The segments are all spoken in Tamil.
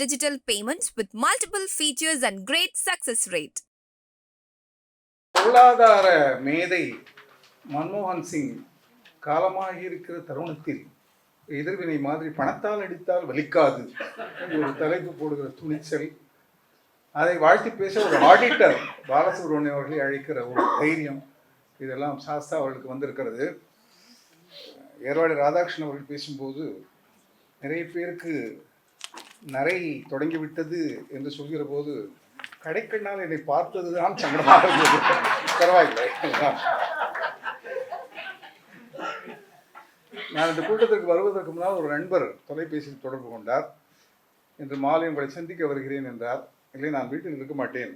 digital payments with multiple features and great success rate. பொருளாதார மேதை மன்மோகன் சிங் காலமாகி இருக்கிற தருணத்தில் எதிர்வினை மாதிரி பணத்தால் அடித்தால் வலிக்காது ஒரு தலைப்பு போடுகிற துணிச்சல் அதை வாழ்த்தி பேச ஒரு ஆடிட்டர் பாலசுப்ரமணியம் அவர்களை அழைக்கிற ஒரு தைரியம் இதெல்லாம் சாஸ்தா அவர்களுக்கு வந்திருக்கிறது ஏர்வாடி ராதாகிருஷ்ணன் அவர்கள் பேசும்போது நிறைய பேருக்கு நரை தொடங்கிவிட்டது என்று சொல்கிற போது கடைக்கண்ணால் என்னை பார்த்தது தான் சங்கடமாக இருந்தது. பரவாயில்லை. நான் இந்த கூட்டத்திற்கு வருவதற்கு முன்னால் ஒரு நண்பர் தொலைபேசியில் தொடர்பு கொண்டார். இன்று மாலை உங்களை சந்திக்க வருகிறேன் என்றார். இல்லை நான் வீட்டில் இருக்க மாட்டேன்.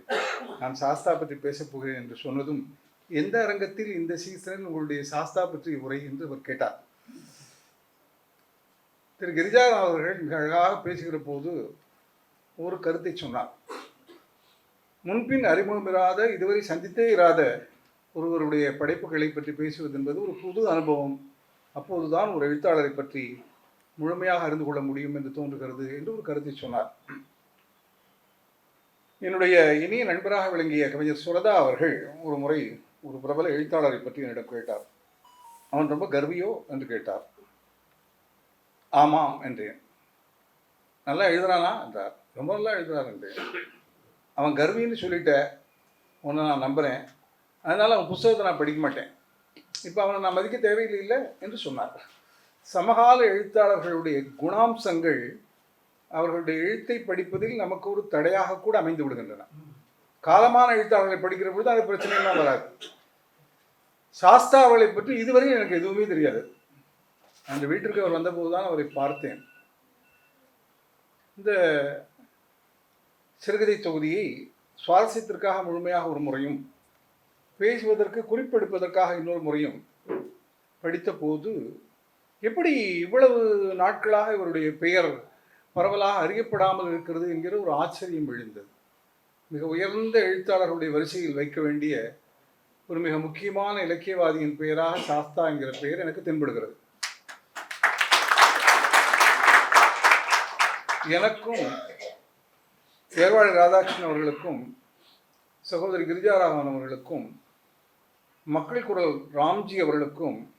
நான் சாஸ்தா பற்றி பேசப் போகிறேன் என்று சொன்னதும் எந்த அரங்கத்தில் இந்த சீசனில் உங்களுடைய சாஸ்தா பற்றி உரை என்று அவர் கேட்டார். திரு கிரிஜா அவர்கள் மிக அழகாக பேசுகிற போது ஒரு கருத்தை சொன்னார். முன்பின் அறிமுகம் இராத இதுவரை சந்தித்தே இராத ஒருவருடைய படைப்புகளை பற்றி பேசுவது என்பது ஒரு புது அனுபவம். அப்போதுதான் ஒரு எழுத்தாளரை பற்றி முழுமையாக அறிந்து கொள்ள முடியும் என்று தோன்றுகிறது என்று ஒரு கருத்தை சொன்னார். என்னுடைய இனிய நண்பராக விளங்கிய கவிஞர் சுரதா அவர்கள் ஒரு முறை ஒரு பிரபல எழுத்தாளரை பற்றி என்னிடம் கேட்டார். அவன் ரொம்ப கர்வியோ? என்று கேட்டார். ஆமாம் என்றேன். நல்லா எழுதுறானா? என்றார். ரொம்ப நல்லா எழுதுறார் என்றேன். அவன் கர்வின்னு சொல்லிட்ட உன்னை நான் நம்புகிறேன் அதனால் அவன் புஸ்தகத்தை நான் படிக்க மாட்டேன். இப்போ அவனை நான் மதிக்க தேவையில்லை இல்லை என்று சொன்னார். சமகால எழுத்தாளர்களுடைய குணாம்சங்கள் அவர்களுடைய எழுத்தை படிப்பதில் நமக்கு ஒரு தடையாக கூட அமைந்து விடுகின்றன. காலமான எழுத்தாளர்களை படிக்கிற பொழுது அது பிரச்சனையெல்லாம் வராது. சாஸ்தா அவர்களை பற்றி இதுவரையும் எனக்கு எதுவுமே தெரியாது. அந்த வீட்டிற்கு அவர் வந்தபோது தான் அவரை பார்த்தேன். இந்த சிறுகதை தொகுதியை சுவாரஸ்யத்திற்காக முழுமையாக ஒரு முறையும் பேசுவதற்கு குறிப்பெடுப்பதற்காக இன்னொரு முறையும் படித்த போது எப்படி இவ்வளவு நாட்களாக இவருடைய பெயர் பரவலாக அறியப்படாமல் இருக்கிறது என்கிற ஒரு ஆச்சரியம் எழுந்தது. மிக உயர்ந்த எழுத்தாளர்களுடைய வரிசையில் வைக்க வேண்டிய ஒரு மிக முக்கியமான இலக்கியவாதியின் பெயராக சாஸ்தா என்கிற பெயர் எனக்கு தென்படுகிறது. எனக்கும் ஏர்வாடி ராதாகிருஷ்ணன் அவர்களுக்கும் சகோதரி கிரிஜாராமன் அவர்களுக்கும் மக்கள் குரல் ராம்ஜி அவர்களுக்கும்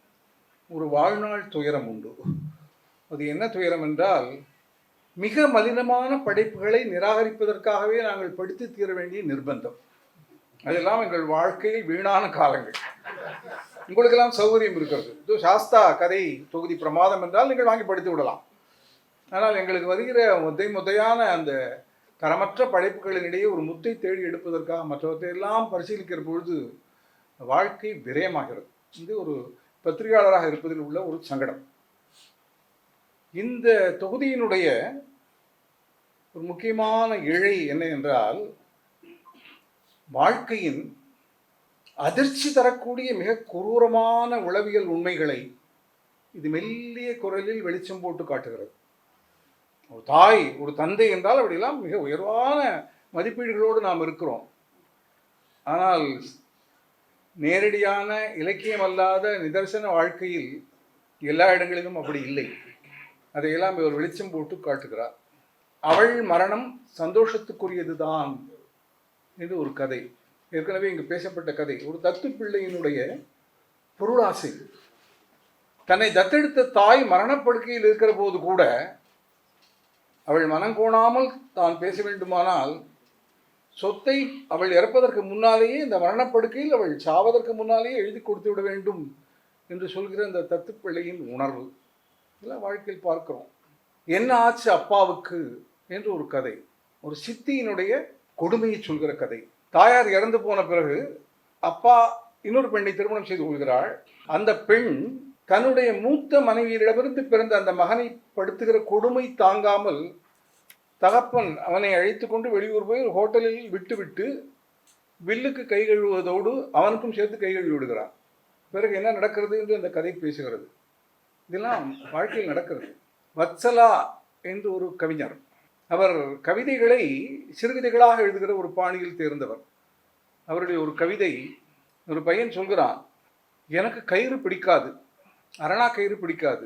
ஒரு வாழ்நாள் துயரம் உண்டு. அது என்ன துயரம் என்றால் மிக மலினமான படைப்புகளை நிராகரிப்பதற்காகவே நாங்கள் படித்து தீர வேண்டிய நிர்பந்தம். அதெல்லாம் எங்கள் வாழ்க்கையில் வீணான காலங்கள். உங்களுக்கெல்லாம் சௌகரியம் இருக்கிறது. இதோ சாஸ்தா கதை தொகுதி பிரமாதம் என்றால் நீங்கள் வாங்கி படித்து விடலாம். ஆனால் எங்களுக்கு வருகிற முத்தை முத்தையான அந்த தரமற்ற படைப்புகளினிடையே ஒரு முத்தை தேடி எடுப்பதற்காக மற்றவற்றையெல்லாம் பரிசீலிக்கிற பொழுது வாழ்க்கை விரயமாகிறது. இது ஒரு பத்திரிகையாளராக இருப்பதில் உள்ள ஒரு சங்கடம். இந்த தொகுதியினுடைய ஒரு முக்கியமான இழை என்ன என்றால் வாழ்க்கையின் அதிர்ச்சி தரக்கூடிய மிக கொடூரமான உளவியல் உண்மைகளை இது மெல்லிய குரலில் வெளிச்சம் போட்டு காட்டுகிறது. ஒரு தாய் ஒரு தந்தை என்றால் அப்படிலாம் மிக உயர்வான மதிப்பீடுகளோடு நாம் இருக்கிறோம். ஆனால் நேரடியான இலக்கியம் அல்லாத நிதர்சன வாழ்க்கையில் எல்லா இடங்களிலும் அப்படி இல்லை. அதையெல்லாம் இவர் வெளிச்சம் போட்டு காட்டுகிறார். அவள் மரணம் சந்தோஷத்துக்குரியதுதான் இது ஒரு கதை. ஏற்கனவே இங்கு பேசப்பட்ட கதை. ஒரு தத்து பிள்ளையினுடைய பொருளாசை. தன்னை தத்தெடுத்த தாய் மரணப்படுக்கையில் இருக்கிற போது கூட அவள் மனம் கோணாமல் தான் பேச வேண்டுமானால் சொத்தை அவள் இறப்பதற்கு முன்னாலேயே இந்த மரணப்படுக்கையில் அவள் சாவதற்கு முன்னாலேயே எழுதி கொடுத்து விட வேண்டும் என்று சொல்கிற அந்த தத்துப்பிள்ளையின் உணர்வு. இதெல்லாம் வாழ்க்கையில் பார்க்கிறோம். என்ன ஆச்சு அப்பாவுக்கு? என்று ஒரு கதை. ஒரு சித்தியினுடைய கொடுமையை சொல்கிற கதை. தாயார் இறந்து போன பிறகு அப்பா இன்னொரு பெண்ணை திருமணம் செய்து கொள்கிறாள். அந்த பெண் தன்னுடைய மூத்த மனைவியிடமிருந்து பிறந்த அந்த மகனை படுத்துகிற கொடுமை தாங்காமல் தகப்பன் அவனை அழைத்து கொண்டு வெளியூர் போய் ஹோட்டலில் விட்டுவிட்டு வில்லுக்கு கை கழுவுவதோடு அவனுக்கும் சேர்த்து கை கழுவி விடுகிறான். பிறகு என்ன நடக்கிறது என்று அந்த கதை பேசுகிறது. இதெல்லாம் வாழ்க்கையில் நடக்கிறது. வத்சலா என்று ஒரு கவிஞர். அவர் கவிதைகளை சிறுகதைகளாக எழுதுகிற ஒரு பாணியில் தேர்ந்தவர். அவருடைய ஒரு கவிதை ஒரு பையன் சொல்கிறான் எனக்கு கயிறு பிடிக்காது. அரணா கயிறு பிடிக்காது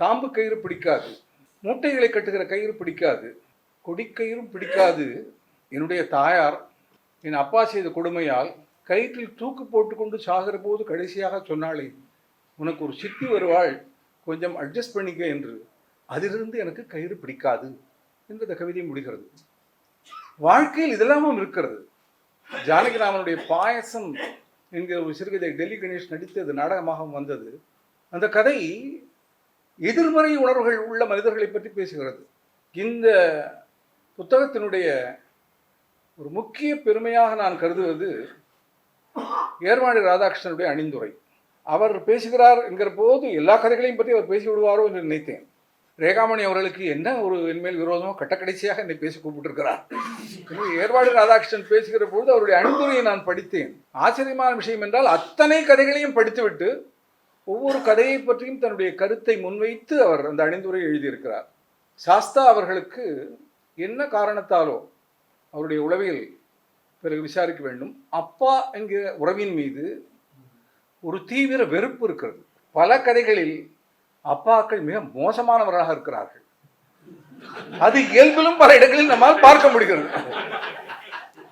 தாம்பு கயிறு பிடிக்காது மூட்டைகளை கட்டுகிற கயிறு பிடிக்காது கொடிக்கயிறும் பிடிக்காது. என்னுடைய தாயார் என் அப்பா செய்த கொடுமையால் கயிற்றில் தூக்கு போட்டுக்கொண்டு சாகிற போது கடைசியாக சொன்னாளே உனக்கு ஒரு சித்தி வருவாள் கொஞ்சம் அட்ஜஸ்ட் பண்ணிக்க என்று. அதிலிருந்து எனக்கு கயிறு பிடிக்காது என்று இந்த கவிதை முடிகிறது. வாழ்க்கையில் இதெல்லாமும் இருக்கிறது. ஜானகிராமனுடைய பாயசம் என்கிற ஒரு சிறுகதை டெல்லி கணேஷ் நடித்தது நாடகமாக வந்தது. அந்த கதை எதிர்மறை உணர்வுகள் உள்ள மனிதர்களை பற்றி பேசுகிறது. இந்த புத்தகத்தினுடைய ஒரு முக்கிய பெருமையாக நான் கருதுவது ஏர்வாடி ராதாகிருஷ்ணனுடைய அணிந்துரை. அவர் பேசுகிறார் என்கிற போது எல்லா கதைகளையும் பற்றி அவர் பேசி விடுவாரோ என்று நினைத்தேன். ரேகாமணி அவர்களுக்கு என்ன ஒரு என்மேல் விரோதமோ கட்டக்கடைசியாக என்னை பேசி கூப்பிட்டிருக்கிறார். ஏற்பாடு ராதாகிருஷ்ணன் பேசுகிற பொழுது அவருடைய அணிந்துரையை நான் படித்தேன். ஆச்சரியமான விஷயம் என்றால் அத்தனை கதைகளையும் படித்துவிட்டு ஒவ்வொரு கதையை பற்றியும் தன்னுடைய கருத்தை முன்வைத்து அவர் அந்த அணிந்துரையை எழுதியிருக்கிறார். சாஸ்தா அவர்களுக்கு என்ன காரணத்தாலோ அவருடைய உளவியல் பிறகு விசாரிக்க வேண்டும். அப்பா என்கிற உறவின் மீது ஒரு தீவிர வெறுப்பு இருக்கிறது. பல கதைகளில் அப்பாக்கள் மிக மோசமானவராக இருக்கிறார்கள். அது இயல்பிலும் பல இடங்களில் நம்மால் பார்க்க முடிகிறது.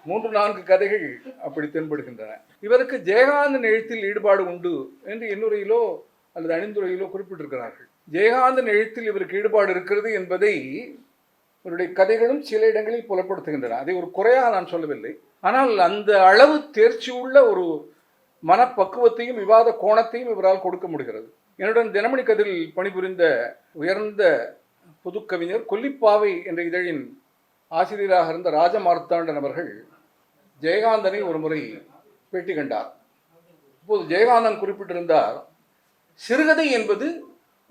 மூன்று நான்கு கதைகள் அப்படி தென்படுகின்றன. இவருக்கு ஜெயகாந்தன் எழுத்தில் ஈடுபாடு உண்டு என்று எண்ணுரையிலோ அல்லது அணிந்துரையிலோ குறிப்பிட்டிருக்கிறார்கள். ஜெயகாந்தன் எழுத்தில் இவருக்கு ஈடுபாடு இருக்கிறது என்பதை இவருடைய கதைகளும் சில இடங்களில் புலப்படுத்துகின்றன. அதை ஒரு குறையாக நான் சொல்லவில்லை. ஆனால் அந்த அளவு தேர்ச்சி உள்ள ஒரு மனப்பக்குவத்தையும் விவாத கோணத்தையும் இவரால் கொடுக்க முடிகிறது. என்னுடன் தினமணி கதிரில் பணிபுரிந்த உயர்ந்த புதுக்கவிஞர் கொல்லிப்பாவை என்ற இதழின் ஆசிரியராக இருந்த ராஜமார்த்தாண்டன் அவர்கள் ஜெயகாந்தனை ஒரு முறை பேட்டி கண்டார். இப்போது ஜெயகாந்தன் குறிப்பிட்டிருந்தார் சிறுகதை என்பது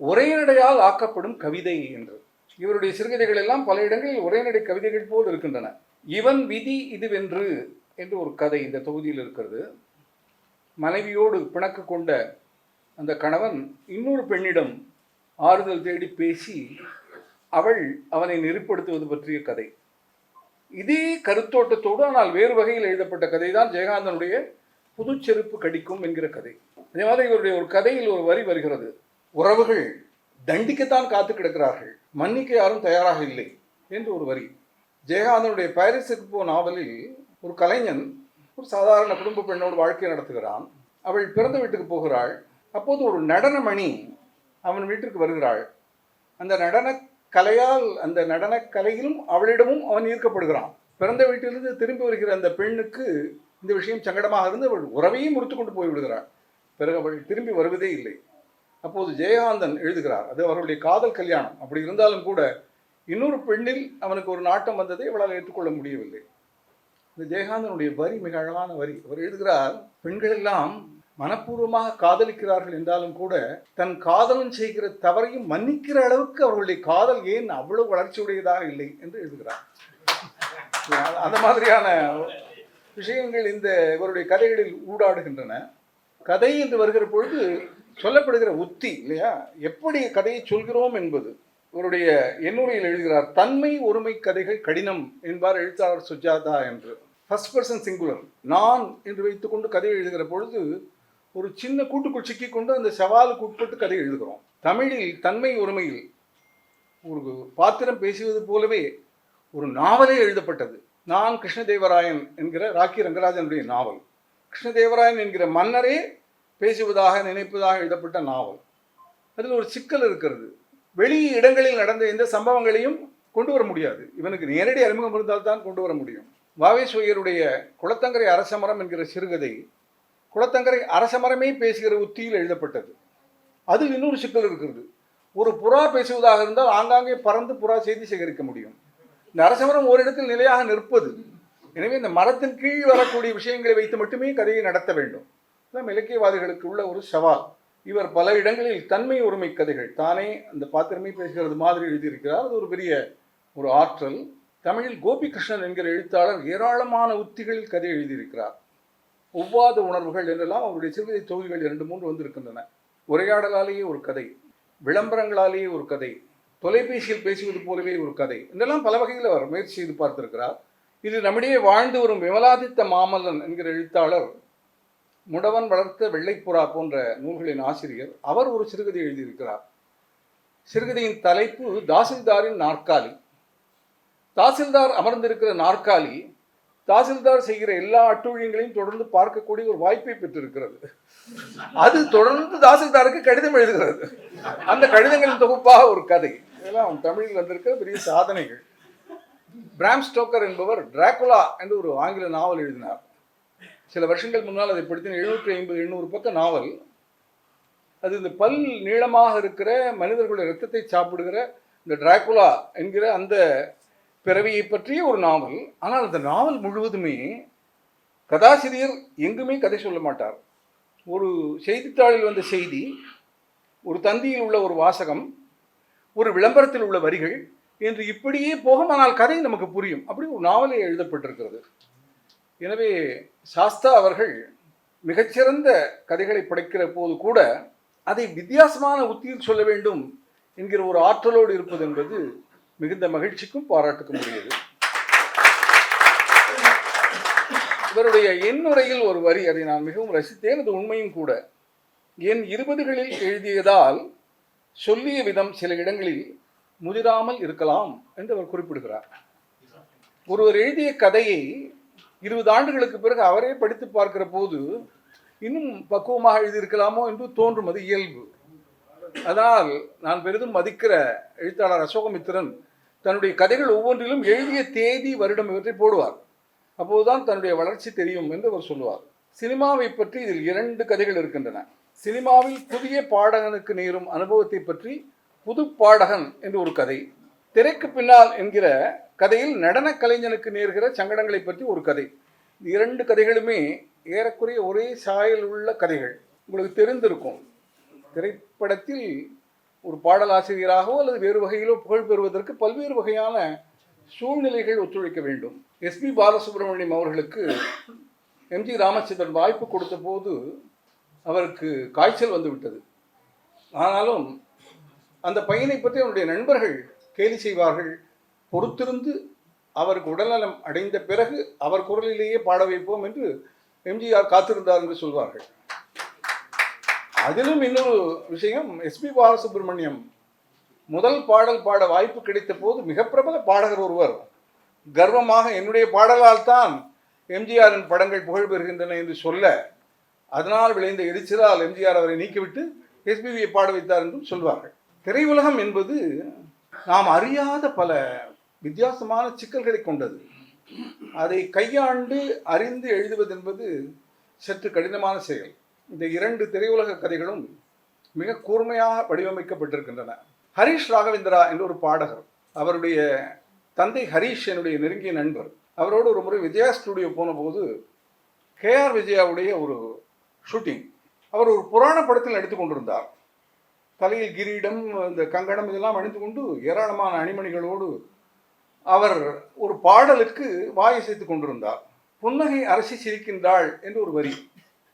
உரைநடையால் ஆக்கப்படும் கவிதை என்று. இவருடைய சிறுகதைகள் எல்லாம் பல இடங்களில் உரைநடை கவிதைகள் போல் இருக்கின்றன. இவன் விதி இதுவென்று என்று ஒரு கதை இந்த தொகுதியில் இருக்கிறது. மனைவியோடு பிணக்கு கொண்ட அந்த கணவன் இன்னொரு பெண்ணிடம் ஆறுதல் தேடி பேசி அவள் அவனை நெறிப்படுத்துவது பற்றிய கதை. இதே கருத்தோட்டத்தோடு ஆனால் வேறு வகையில் எழுதப்பட்ட கதை தான் ஜெயகாந்தனுடைய புதுச்செருப்பு கடிக்கும் என்கிற கதை. அதே மாதிரி இவருடைய ஒரு கதையில் ஒரு வரி வருகிறது. உறவுகள் தண்டிக்கத்தான் காத்து கிடக்கிறார்கள். மன்னிக்க யாரும் தயாராக இல்லை என்று ஒரு வரி. ஜெயகாந்தனுடைய பாரிஸுக்கு போ நாவலில் ஒரு கலைஞன் ஒரு சாதாரண குடும்ப பெண்ணோடு வாழ்க்கை நடத்துகிறான். அவள் பிறந்த வீட்டுக்கு போகிறாள். அப்போது ஒரு நடனமணி அவன் வீட்டிற்கு வருகிறாள். அந்த நடன கலையால் அந்த நடனக் கலையிலும் அவளிடமும் அவன் ஈர்க்கப்படுகிறான். பிறந்த வீட்டிலிருந்து திரும்பி வருகிற அந்த பெண்ணுக்கு இந்த விஷயம் சங்கடமாக இருந்து அவள் உறவையும் முறித்து கொண்டு போய்விடுகிறாள் பிறகு அவள் திரும்பி வருவதே இல்லை. அப்போது ஜெயகாந்தன் எழுதுகிறார் அது அவருடைய காதல் கல்யாணம். அப்படி இருந்தாலும் கூட இன்னொரு பெண்ணில் அவனுக்கு ஒரு நாட்டம் வந்ததை இவளால் ஏற்றுக்கொள்ள முடியவில்லை. இந்த ஜெயகாந்தனுடைய வரி மிக அழகான வரி. அவர் எழுதுகிறார் பெண்கள் எல்லாம் மனப்பூர்வமாக காதலிக்கிறார்கள் என்றாலும் கூட தன் காதலன் செய்கிற தவறையும் மன்னிக்கிற அளவுக்கு அவர்களுடைய காதல் ஏன் அவ்வளவு வளர்ச்சியுடையதாக இல்லை என்று எழுதுகிறார். அந்த மாதிரியான விஷயங்கள் இந்த இவருடைய கதைகளில் ஊடாடுகின்றன. கதை என்று வருகிற பொழுது சொல்லப்படுகிற உத்தி இல்லையா? எப்படி கதையை சொல்கிறோம் என்பது இவருடைய எண்ணுரையில் எழுதுகிறார். தன்மை ஒருமை கதைகள் கடினம் என்பார் எழுத்தாளர் சுஜாதா என்று. ஃபர்ஸ்ட் பர்சன் சிங்குலர் நான் என்று வைத்துக்கொண்டு கதையை எழுதுகிற பொழுது ஒரு சின்ன கூட்டுக்குள் சிக்கிக்கொண்டு அந்த சவாலுக்கு உட்பட்டு கதை எழுதுகிறோம். தமிழில் தன்மை உரிமையில் ஒரு பாத்திரம் பேசுவது போலவே ஒரு நாவலே எழுதப்பட்டது. நான் கிருஷ்ணதேவராயன் என்கிற ராக்கி ரங்கராஜனுடைய நாவல். கிருஷ்ணதேவராயன் என்கிற மன்னரே பேசுவதாக நினைப்பதாக எழுதப்பட்ட நாவல். அதில் ஒரு சிக்கல் இருக்கிறது. வெளி இடங்களில் நடந்த எந்த சம்பவங்களையும் கொண்டு வர முடியாது. இவனுக்கு நேரடி அறிமுகம் இருந்தால் தான் கொண்டு வர முடியும். வாவேஸ்வரியருடைய குளத்தங்கரை அரசமரம் என்கிற சிறுகதை குளத்தங்கரை அரசமரமே பேசுகிற உத்தியில் எழுதப்பட்டது. அது இன்னொரு சிக்கல் இருக்கிறது. ஒரு புறா பேசுவதாக இருந்தால் ஆங்காங்கே பறந்து புறா செய்தி சேகரிக்க முடியும். இந்த அரசமரம் ஓரிடத்தில் நிலையாக நிற்பது. எனவே இந்த மரத்தின் கீழ் வரக்கூடிய விஷயங்களை வைத்து மட்டுமே கதையை நடத்த வேண்டும். இதெல்லாம் இலக்கியவாதிகளுக்கு உள்ள ஒரு சவால். இவர் பல இடங்களில் தன்மை ஒருமை கதைகள். தானே அந்த பாத்திரமே பேசுகிறது மாதிரி எழுதியிருக்கிறார். அது ஒரு பெரிய ஒரு ஆற்றல். தமிழில் கோபிகிருஷ்ணன் என்கிற எழுத்தாளர் ஏராளமான உத்திகளில் கதை எழுதியிருக்கிறார். ஒவ்வாத உணர்வுகள் என்றெல்லாம் அவருடைய சிறுகதை தொகுதிகள் இரண்டு மூன்று வந்திருக்கின்றன. உரையாடலாலேயே ஒரு கதை விளம்பரங்களாலேயே ஒரு கதை தொலைபேசியில் பேசுவது போலவே ஒரு கதை இதெல்லாம் பல வகையில் அவர் முயற்சி செய்து பார்த்திருக்கிறார். இது நம்மிடையே வாழ்ந்து வரும் விமலாதித்த மாமல்லன் என்கிற எழுத்தாளர் முடவன் வளர்த்த வெள்ளைப்புறா போன்ற நூல்களின் ஆசிரியர் அவர் ஒரு சிறுகதை எழுதியிருக்கிறார். சிறுகதையின் தலைப்பு தாசில்தாரின் நாற்காலி. தாசில்தார் அமர்ந்திருக்கிற நாற்காலி தாசில்தார் செய்கிற எல்லா அட்டூழியங்களையும் தொடர்ந்து பார்க்கக்கூடிய ஒரு வாய்ப்பை பெற்றிருக்கிறது. அது தொடர்ந்து தாசில்தாருக்கு கடிதம் எழுதுகிறது. அந்த கடிதங்களின் தொகுப்பாக ஒரு கதை. இதெல்லாம் தமிழில் வந்திருக்க பெரிய சாதனைகள். பிராம் ஸ்டோக்கர் என்பவர் டிராகுலா என்று ஒரு ஆங்கில நாவல் எழுதினார். சில வருஷங்கள் முன்னால் அதை படித்த எழுநூற்றி ஐம்பது எண்ணூறு பக்க நாவல். அது இந்த பல் நீளமாக இருக்கிற மனிதர்களுடைய ரத்தத்தை சாப்பிடுகிற இந்த டிராகுலா என்கிற அந்த பிறவியை பற்றிய ஒரு நாவல். ஆனால் அந்த நாவல் முழுவதுமே கதாசிரியர் எங்குமே கதை சொல்ல மாட்டார். ஒரு செய்தித்தாளில் வந்த செய்தி ஒரு தந்தியில் உள்ள ஒரு வாசகம் ஒரு விளம்பரத்தில் உள்ள வரிகள் என்று இப்படியே போகும் ஆனால் கதை நமக்கு புரியும் அப்படி ஒரு நாவலே எழுதப்பட்டிருக்கிறது. எனவே சாஸ்தா அவர்கள் மிகச்சிறந்த கதைகளை படைக்கிற போது கூட அதை வித்தியாசமான உத்தியில் சொல்ல வேண்டும் என்கிற ஒரு ஆற்றலோடு இருப்பது என்பது மிகுந்த மகிழ்ச்சிக்கும் பாராட்டுக்கும் உரியது. இவருடைய எண்ணுரையில் ஒரு வரி அதை நான் மிகவும் ரசித்தேன் அது உண்மையும் கூட. என் இருபதுகளில் எழுதியதால் சொல்லிய விதம் சில இடங்களில் முதிராமல் இருக்கலாம் என்று அவர் குறிப்பிடுகிறார். ஒருவர் எழுதிய கதையை இருபது ஆண்டுகளுக்கு பிறகு அவரே படித்து பார்க்கிற போது இன்னும் பக்குவமாக எழுதியிருக்கலாமோ என்று தோன்றும் அது இயல்பு. அதனால் நான் பெரிதும் மதிக்கிற எழுத்தாளர் அசோகமித்திரன் தன்னுடைய கதைகள் ஒவ்வொன்றிலும் எழுதிய தேதி வருடம் இவற்றை போடுவார். அப்போதுதான் தன்னுடைய வளர்ச்சி தெரியும் என்று அவர் சொல்லுவார். சினிமாவை பற்றி இதில் இரண்டு கதைகள் இருக்கின்றன. சினிமாவில் புதிய பாடகனுக்கு நேரும் அனுபவத்தை பற்றி புது பாடகன் என்று ஒரு கதை. திரைக்கு பின்னால் என்கிற கதையில் நடன கலைஞனுக்கு நேர்கிற சங்கடங்களை பற்றி ஒரு கதை. இரண்டு கதைகளுமே ஏறக்குறைய ஒரே சாயல் உள்ள கதைகள். உங்களுக்கு தெரிந்திருக்கும். திரைப்படத்தில் ஒரு பாடலாசிரியராகவோ அல்லது வேறு வகையிலோ புகழ் பெறுவதற்கு பல்வேறு வகையான சூழ்நிலைகள் ஒத்துழைக்க வேண்டும். எஸ்பி பாலசுப்ரமணியம் அவர்களுக்கு எம்ஜி ராமச்சந்திரன் வாய்ப்பு கொடுத்த போது அவருக்கு காய்ச்சல் வந்துவிட்டது ஆனாலும் அந்த பையனை பற்றி அவருடைய நண்பர்கள் கேலி செய்வார்கள். பொறுத்திருந்து அவருக்கு உடல்நலம் அடைந்த பிறகு அவர் குரலிலேயே பாட வைப்போம் என்று எம்ஜிஆர் காத்திருந்தார் என்று சொல்வார்கள். அதிலும் இன்னொரு விஷயம் எஸ்பி பாலசுப்ரமணியம் முதல் பாடல் பாட வாய்ப்பு கிடைத்த போது மிக பிரபல பாடகர் ஒருவர். கர்வமாக என்னுடைய பாடலால் தான் எம்ஜிஆரின் படங்கள் புகழ் பெறுகின்றன என்று சொல்ல அதனால் விளைந்த எரிச்சலால் எம்ஜிஆர் அவரை நீக்கிவிட்டு எஸ்பிபியை பாட வைத்தார் என்றும் சொல்வார்கள். திரையுலகம் என்பது நாம் அறியாத பல வித்தியாசமான சிக்கல்களை கொண்டது. அதை கையாண்டு அறிந்து எழுதுவது என்பது சற்று கடினமான செயல். இந்த இரண்டு திரையுலக கதைகளும் மிக கூர்மையாக வடிவமைக்கப்பட்டிருக்கின்றன. ஹரிஷ் ராகவேந்திரா என்ற ஒரு பாடகர் அவருடைய தந்தை ஹரிஷ் என்னுடைய நெருங்கிய நண்பர். அவரோடு ஒரு முறை விஜயா ஸ்டுடியோ போன போது கேஆர் விஜயாவுடைய ஒரு ஷூட்டிங். அவர் ஒரு புராண படத்தில் நடித்து கொண்டிருந்தார். தலையில் கிரீடம் இந்த கங்கணம் இதெல்லாம் அணிந்து கொண்டு ஏராளமான அணிமணிகளோடு அவர் ஒரு பாடலுக்கு வாயை சேர்த்து கொண்டிருந்தார். புன்னகை அரசி சிரிக்கின்றாள் என்று ஒரு வரி.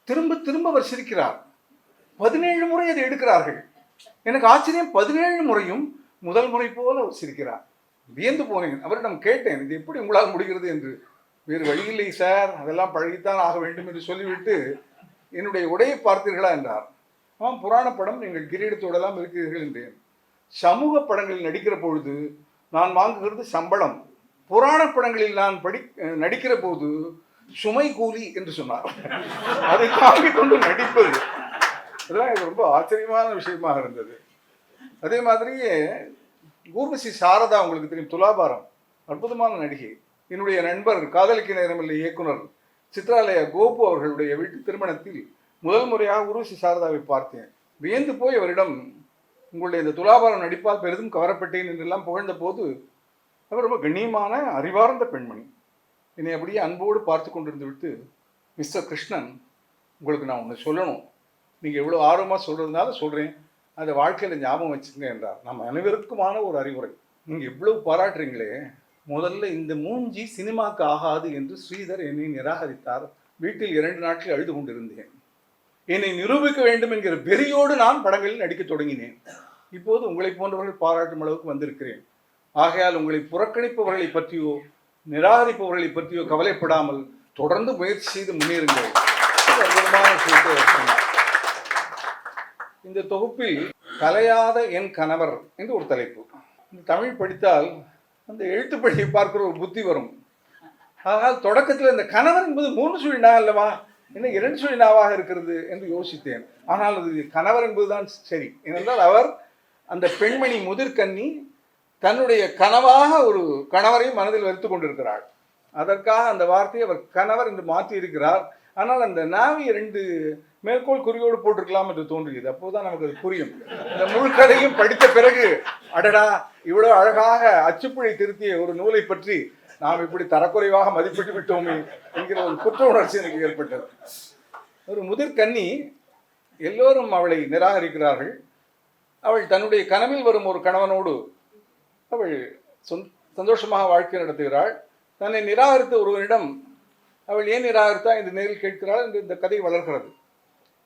திரும்ப திரும்ப அவர் சிரிக்கிறார். பதினேழு முறை அதை எடுக்கிறார்கள். எனக்கு ஆச்சரியம் பதினேழு முறையும் முதல் முறை போல அவர் சிரிக்கிறார். வியந்து போனேன் அவரிடம் கேட்டேன் இது எப்படி உங்களால் முடிகிறது? என்று. வேறு வழி இல்லை சார். அதெல்லாம் பழகித்தான் ஆக வேண்டும் என்று சொல்லிவிட்டு என்னுடைய உடையை பார்த்தீர்களா? என்றார். ஆம் புராண படம் நீங்கள் கிரீடத்தோடெல்லாம் இருக்கிறீர்கள் என்றேன். சமூக படங்களில் நடிக்கிற பொழுது நான் வாங்குகிறது சம்பளம். புராண படங்களில் நான் படி நடிக்கிற போது சுமை கூலி என்று சொன்னார். அதை தாங்கிக் கொண்டு நடிப்பது. இதெல்லாம் எனக்கு ரொம்ப ஆச்சரியமான விஷயமாக இருந்தது. அதே மாதிரியே ஊர்வசி சாரதா உங்களுக்கு தெரியும் துலாபாரம். அற்புதமான நடிகை. என்னுடைய நண்பர் காதலிக்க நேரமில்லை இயக்குனர் சித்ராலயா கோபு அவர்களுடைய வீட்டு திருமணத்தில் முதல் முறையாக ஊர்வசி சாரதாவை பார்த்தேன். வியந்து போய் அவரிடம் உங்களுடைய இந்த துலாபாரம் நடிப்பால் பெரிதும் கவரப்பட்டேன் என்றெல்லாம் புகழ்ந்த போது அவர் ரொம்ப கண்ணியமான அறிவார்ந்த பெண்மணி. என்னை அப்படியே அன்போடு பார்த்து கொண்டிருந்து விட்டு மிஸ்டர் கிருஷ்ணன் உங்களுக்கு நான் ஒன்று சொல்லணும். நீங்கள் எவ்வளோ ஆர்வமாக சொல்கிறதுனால சொல்கிறேன் அதை வாழ்க்கையில் ஞாபகம் வச்சுங்க என்றார். நம்ம அனைவருக்குமான ஒரு அறிவுரை. நீங்கள் இவ்வளவு பாராட்டுறீங்களே. முதல்ல இந்த மூஞ்சி சினிமாக்கு ஆகாது என்று ஸ்ரீதர் என்னை நிராகரித்தார். வீட்டில் இரண்டு நாட்கள் அழுது கொண்டிருந்தேன். என்னை நிரூபிக்க வேண்டும் என்கிற வெறியோடு நான் படங்களில் நடிக்கத் தொடங்கினேன். இப்போது உங்களை போன்றவர்கள் பாராட்டும் அளவுக்கு வந்திருக்கிறேன். ஆகையால் உங்களை புறக்கணிப்பவர்களை பற்றியோ நிராகரிப்பவர்களை பற்றியோ கவலைப்படாமல் தொடர்ந்து முயற்சி செய்து முன்னேறுங்கள். அற்புதமான இந்த தொகுப்பில் கலையாத என் கணவர் என்று ஒரு தலைப்பு. இந்த தமிழ் படித்தால் அந்த எழுத்துப்படியை பார்க்குற ஒரு புத்தி வரும். ஆனால் தொடக்கத்தில் இந்த கணவர் என்பது மூணு சுழினா அல்லவா? என்ன இரண்டு சுழினாவாக இருக்கிறது என்று யோசித்தேன். ஆனால் அது கணவர் என்பதுதான் சரி. ஏனென்றால் அவர் அந்த பெண்மணி முதிர்கன்னி தன்னுடைய கனவாக ஒரு கணவரை மனதில் வைத்துக் கொண்டிருக்கிறாள். அதற்காக அந்த வார்த்தையை அவர் கணவர் என்று மாற்றி இருக்கிறார் ஆனால் அந்த நாவி ரெண்டு மேற்கோள் குறியோடு போட்டிருக்கலாம் என்று தோன்றியது. அப்போதான் நமக்கு அது புரியும். இந்த முழுக்கதையும் படித்த பிறகு அடடா இவ்வளவு அழகாக அச்சுப்புழை திருத்திய ஒரு நூலை பற்றி நாம் இப்படி தரக்குறைவாக மதிப்பிட்டு விட்டோமே என்கிற ஒரு குற்ற உணர்ச்சி எனக்கு ஏற்பட்டது. ஒரு முதிர் கன்னி எல்லோரும் அவளை நிராகரிக்கிறார்கள். அவள் தன்னுடைய கனவில் வரும் ஒரு கணவனோடு அவள் சந்தோஷமாக வாழ்க்கை நடத்துகிறாள். தன்னை நிராகரித்த ஒருவனிடம் அவள் ஏன் நிராகரித்தா? என்று நேரில் கேட்கிறாள் என்று இந்த கதை வளர்கிறது.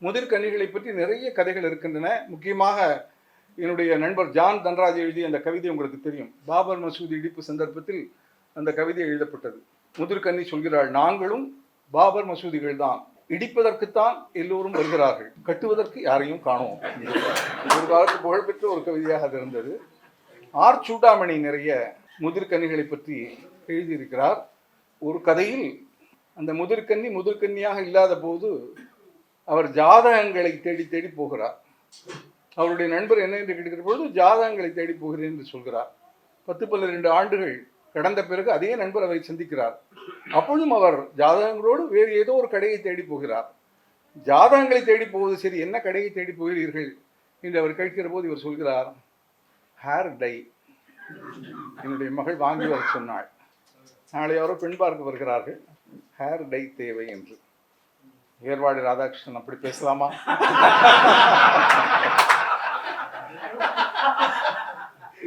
முதிர் கன்னிகளை பற்றி நிறைய கதைகள் இருக்கின்றன. முக்கியமாக என்னுடைய நண்பர் ஜான் தன்ராஜ் எழுதிய அந்த கவிதை உங்களுக்கு தெரியும். பாபர் மசூதி இடிப்பு சந்தர்ப்பத்தில் அந்த கவிதை எழுதப்பட்டது. முதிர்கன்னி சொல்கிறாள் நாங்களும் பாபர் மசூதிகள் தான். இடிப்பதற்குத்தான் எல்லோரும் வருகிறார்கள். கட்டுவதற்கு யாரையும் காணோம். ஒரு காலத்து புகழ்பெற்ற ஒரு கவிதையாக அது இருந்தது. ஆர் சூடாமணி நிறைய முதிர்கன்னிகளை பற்றி எழுதியிருக்கிறார். ஒரு கதையில் அந்த முதிர்கன்னி முதிர்கன்னியாக இல்லாத போது அவர் ஜாதகங்களை தேடி தேடி போகிறார். அவருடைய நண்பர் என்ன என்று கேட்கிற பொழுது ஜாதகங்களை தேடி போகிறேன் என்று சொல்கிறார். பத்து பன்னிரெண்டு ஆண்டுகள் கடந்த பிறகு அதே நண்பர் அவரை சந்திக்கிறார். அப்பொழுதும் அவர் ஜாதகங்களோடு வேறு ஏதோ ஒரு கடையை தேடி போகிறார். ஜாதகங்களை தேடி போவது சரி என்ன கடையை தேடி போகிறீர்கள்? என்று அவர் கேட்கிற போது இவர் சொல்கிறார் ஹேர் டை என்னுடைய மகள் வாங்கி வர சொன்னாள். நாளை யாரோ பெண் பார்க்க வருகிறார்கள். ஹேர் டை தேவை என்று. ஏர்வாடி ராதாகிருஷ்ணன் அப்படி பேசலாமா?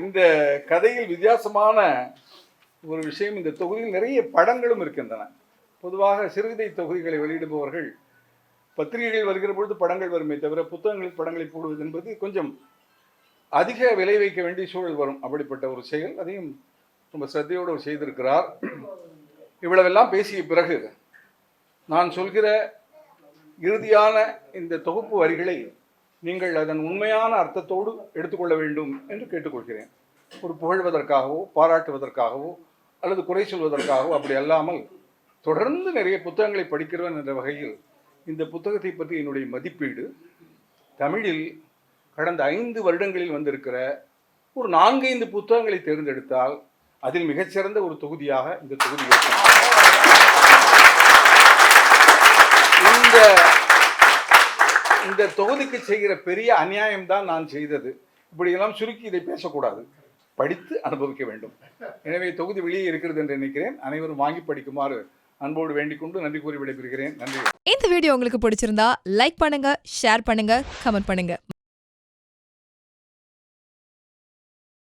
இந்த கதையில் வித்தியாசமான ஒரு விஷயம் இந்த தொகுதியில் நிறைய படங்களும் இருக்கின்றன. பொதுவாக சிறுகதை தொகுதிகளை வெளியிடுபவர்கள் பத்திரிகைகள் வருகிற பொழுது படங்கள் வருமே தவிர புத்தகங்களில் படங்களை போடுவது என்பது கொஞ்சம் அதிக விலை வைக்க வேண்டிய சூழல் வரும். அப்படிப்பட்ட ஒரு செயல் அதையும் ரொம்ப சிரத்தையோடு செய்திருக்கிறார். இவ்வளவெல்லாம் பேசிய பிறகு நான் சொல்கிற இறுதியான இந்த தொகுப்பு வரிகளை நீங்கள் அதன் உண்மையான அர்த்தத்தோடு எடுத்துக்கொள்ள வேண்டும் என்று கேட்டுக்கொள்கிறேன். ஒரு புகழ்வதற்காகவோ பாராட்டுவதற்காகவோ அல்லது குறை சொல்வதற்காகவோ அப்படி அல்லாமல் தொடர்ந்து நிறைய புத்தகங்களை படிக்கிறவன் என்ற வகையில் இந்த புத்தகத்தை பற்றி என்னுடைய மதிப்பீடு தமிழில் கடந்த ஐந்து வருடங்களில் வந்திருக்கிற ஒரு நான்கைந்து புத்தகங்களை தேர்ந்தெடுத்தால் அதில் மிகச்சிறந்த ஒரு தொகுதியாக இந்த தொகுதி இந்த இந்த தொகுதிக்கு செய்கிற பெரிய அநியாயம் தான் நான் செய்தது. இப்படியெல்லாம் சுருக்கி இதை பேசக்கூடாது. படித்து அனுபவிக்க வேண்டும். எனவே தொகுதி வெளியே இருக்கிறது என்று நினைக்கிறேன். அனைவரும் வாங்கி படிக்குமாறு அன்போடு வேண்டிக் கொண்டு நன்றி கூறி விடைபெறுகிறேன். நன்றி. இந்த வீடியோ உங்களுக்கு பிடிச்சிருந்தா லைக் பண்ணுங்க ஷேர் பண்ணுங்க கமெண்ட் பண்ணுங்க.